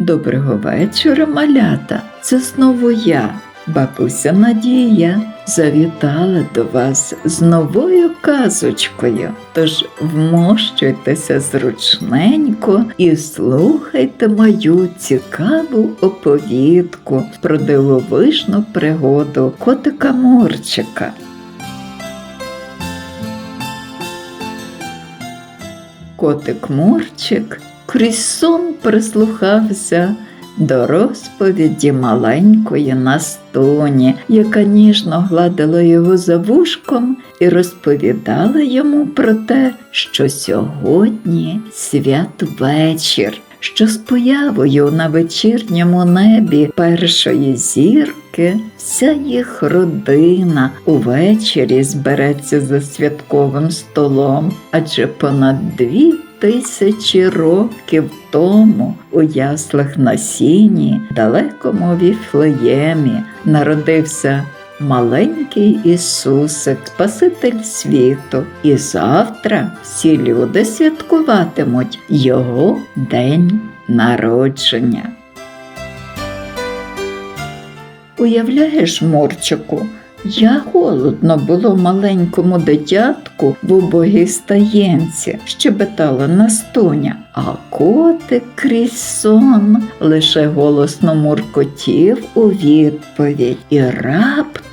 Доброго вечора, малята. Це знову я, бабуся Надія, завітала до вас з новою казочкою. Тож вмощуйтеся зручненько і слухайте мою цікаву оповідку про дивовижну пригоду котика Мурчика. Котик Мурчик крізь сон прислухався до розповіді маленької Настоні, яка ніжно гладила його за вушком і розповідала йому про те, що сьогодні святвечір, що з появою на вечірньому небі першої зірки вся їх родина увечері збереться за святковим столом, адже понад дві тисячі років тому у яслах на сіні, далекому Віфлеємі, народився маленький Ісусик, Спаситель світу. І завтра всі люди святкуватимуть Його день народження. Уявляєш, Морчику, як голодно було маленькому дитятку в убогій стаєнці, щебетала Настоня, а котик крізь сон лише голосно муркотів у відповідь, і раптом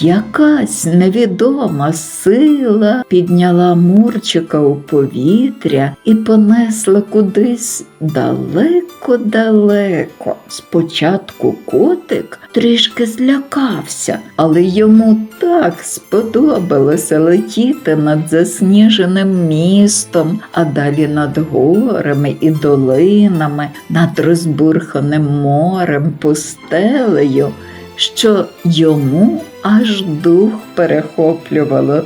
якась невідома сила підняла Мурчика у повітря і понесла кудись далеко-далеко. Спочатку котик трішки злякався, але йому так сподобалося летіти над засніженим містом, а далі над горами і долинами, над розбурханим морем, пустелею, що йому аж дух перехоплювало.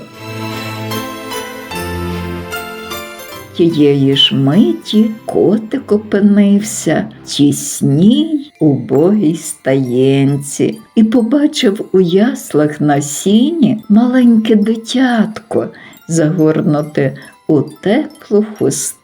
Тієї ж миті котик опинився в тісній убогій стаєнці і побачив у яслах на сіні маленьке дитятко, загорнуте у теплу хустину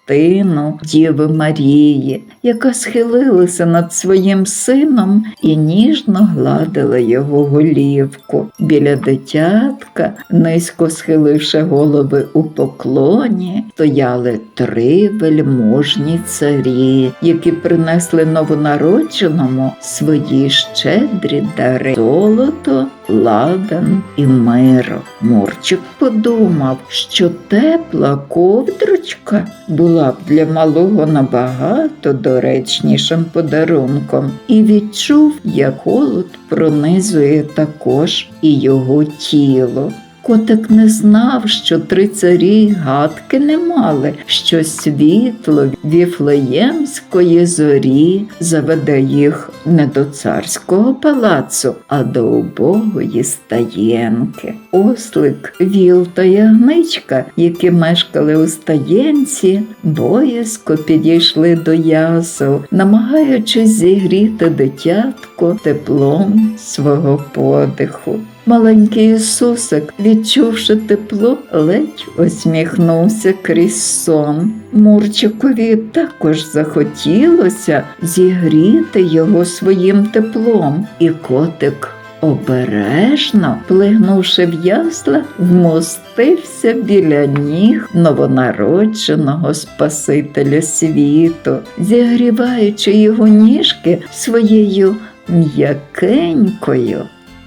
Діви Марії, яка схилилася над своїм сином і ніжно гладила його голівку. Біля дитятка, низько схиливши голови у поклоні, стояли три вельможні царі, які принесли новонародженому свої щедрі дари золото, ладан і миро. Мурчик подумав, що тепла ковдрочка була б для малого набагато доречнішим подарунком, і відчув, як холод пронизує також і його тіло. Котик не знав, що три царі гадки не мали, що світло віфлеємської зорі заведе їх не до царського палацу, а до убогої стаєнки. Ослик, віл та ягничка, які мешкали у стаєнці, боязко підійшли до ясел, намагаючись зігріти дитятко теплом свого подиху. Маленький Ісусик, відчувши тепло, ледь усміхнувся крізь сон. Мурчикові також захотілося зігріти його своїм теплом, і котик. Обережно, плигнувши в ясла, вмостився біля ніг новонародженого Спасителя світу, зігріваючи його ніжки своєю м'якенькою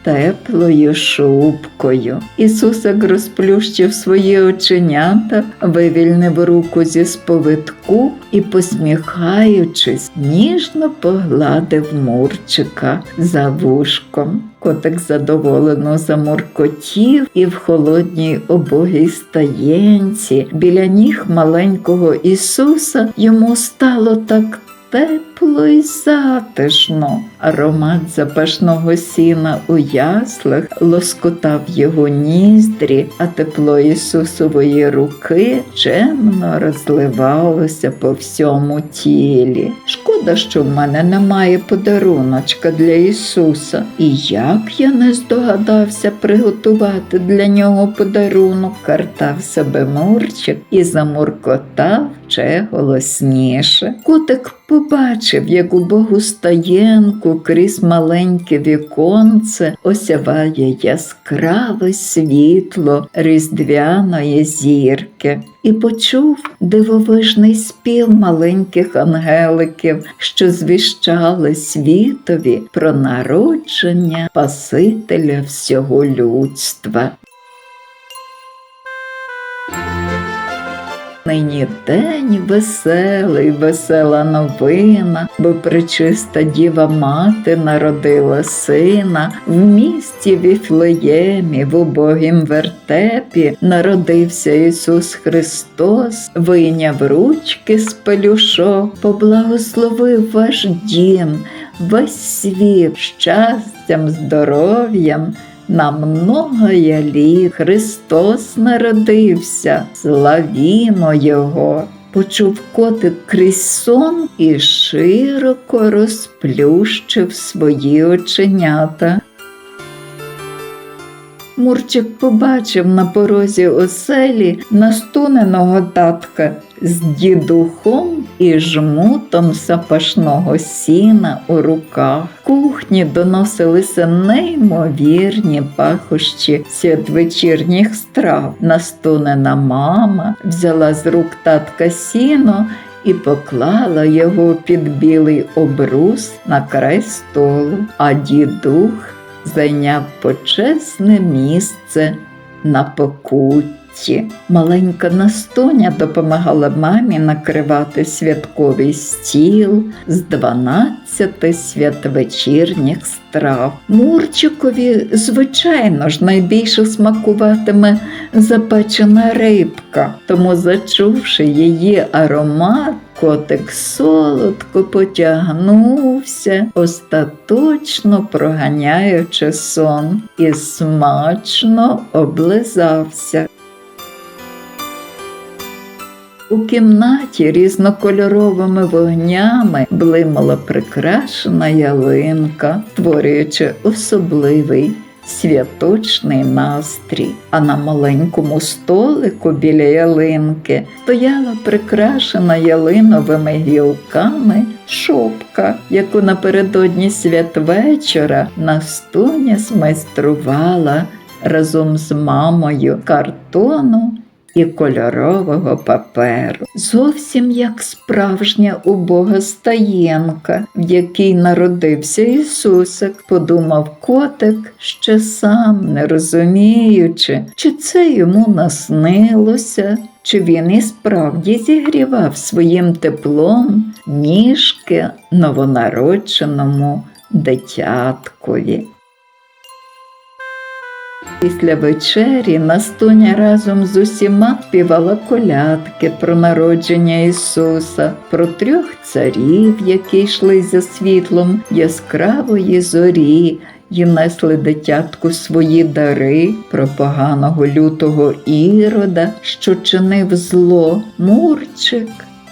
теплою шубкою. Ісусик розплющив свої оченята, вивільнив руку зі сповитку і, посміхаючись, ніжно погладив Мурчика за вушком. Котик задоволено замуркотів і в холодній обогій стаєнці біля ніг маленького Ісуса йому стало так тепло й затишно. Аромат запашного сіна у яслах лоскотав його ніздрі, а тепло Ісусової руки чемно розливалося по всьому тілі. Шкода, що в мене немає подаруночка для Ісуса. І як я не здогадався приготувати для нього подарунок, картав себе Мурчик і замуркотав ще голосніше. Котик побачив, як у Богу стаєнку крізь маленьке віконце осяває яскраве світло різдвяної зірки. І почув дивовижний спів маленьких ангеликів, що звіщали світові про народження Спасителя всього людства. Нині день веселий, весела новина, бо пречиста діва мати народила сина, в місті Віфлеємі, в убогім вертепі народився Ісус Христос, вийняв ручки з пелюшок, поблагословив ваш дім, весь світ щастям, здоров'ям. На много ялі Христос народився, славімо Його. Почув котик крізь сон і широко розплющив свої оченята. Мурчик побачив на порозі оселі настуненого татка з дідухом і жмутом запашного сіна у руках. Кухні доносилися неймовірні пахощі святвечірніх страв. Настунена мама взяла з рук татка сіно і поклала його під білий обрус на край столу, а дідух зайняв почесне місце на покутті. Маленька Настоня допомагала мамі накривати святковий стіл з 12 святвечірніх страв. Мурчикові, звичайно ж, найбільше смакуватиме запечена рибка, тому, зачувши її аромат, Котик солодко потягнувся, остаточно проганяючи сон, і смачно облизався. У кімнаті різнокольоровими вогнями блимала прикрашена ялинка, створюючи особливий святочний настрій. А на маленькому столику біля ялинки стояла прикрашена ялиновими гілками шопка, яку напередодні святвечора Настуня змайструвала разом з мамою картону і кольорового паперу. Зовсім як справжня убога стаєнка, в якій народився Ісусик, подумав котик, ще сам не розуміючи, чи це йому наснилося, чи він і справді зігрівав своїм теплом ніжки новонародженому дитяткові. Після вечері Настуня разом з усіма співала колядки про народження Ісуса, про трьох царів, які йшли за світлом яскравої зорі, і несли дитятку свої дари про поганого лютого ірода, що чинив зло, Мурчик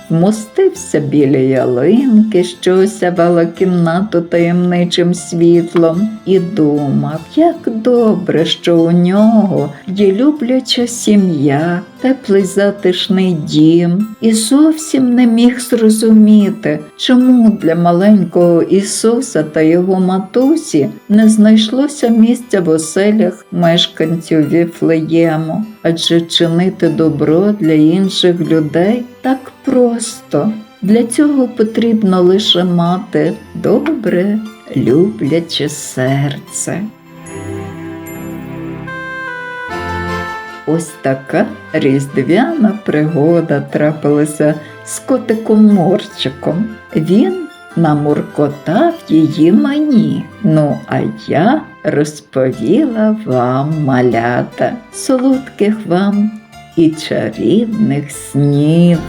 вмостився біля ялинки, що осявала кімнату таємничим світлом, і думав, як добре, що у нього є любляча сім'я, теплий затишний дім, і зовсім не міг зрозуміти, чому для маленького Ісуса та його матусі не знайшлося місця в оселях мешканців Віфлеєму, адже чинити добро для інших людей так просто. Для цього потрібно лише мати добре, любляче серце. Ось така різдвяна пригода трапилася з котиком Морчиком. Він намуркотав її мені. Ну, а я розповіла вам малята, солодких вам і чарівних снів.